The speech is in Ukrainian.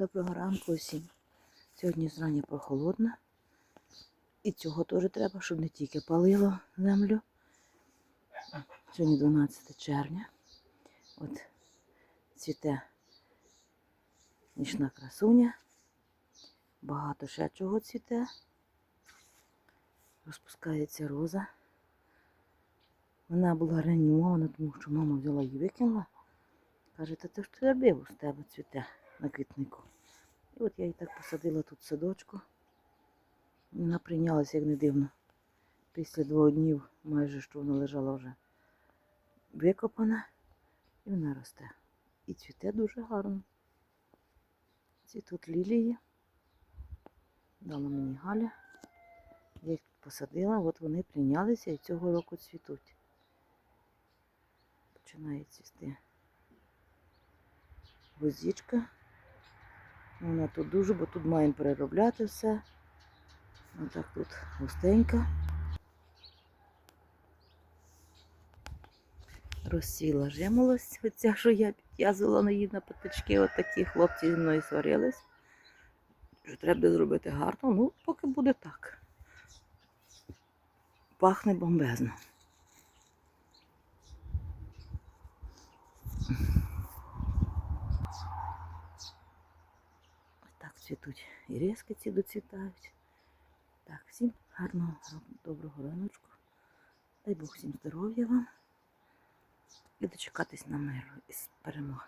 Доброго ранку усім. Сьогодні зрання прохолодно. І цього теж треба, щоб не тільки палило землю. Сьогодні 12 червня. От цвіте нічна красуня. Багато ще чого цвіте. Розпускається роза. Вона була реанімована, тому що мама взяла її викинула. Каже, та ти ж ти робив з тебе цвіте на квітнику. І от я її так посадила тут садочку. Вона прийнялася, як не дивно. Після двох днів майже що вона лежала вже викопана. І вона росте. І цвіте дуже гарно. Ці тут лілії. Дала мені Галя. Я їх посадила, от вони прийнялися і цього року цвітуть. Починає цвісти гвоздичка. Вона тут дуже, бо тут маємо переробляти все. Отак тут густенько. Розсіла жимолость, оця, що я підв'язувала на її на патички. От такі хлопці зі мною сварились. Що треба зробити гарно. Ну, поки буде так. Пахне бомбезно. Так цвітуть. І різки ці доцвітають. Так, всім гарного, доброго раночку. Дай Бог всім здоров'я вам. І дочекатись на миру і перемоги.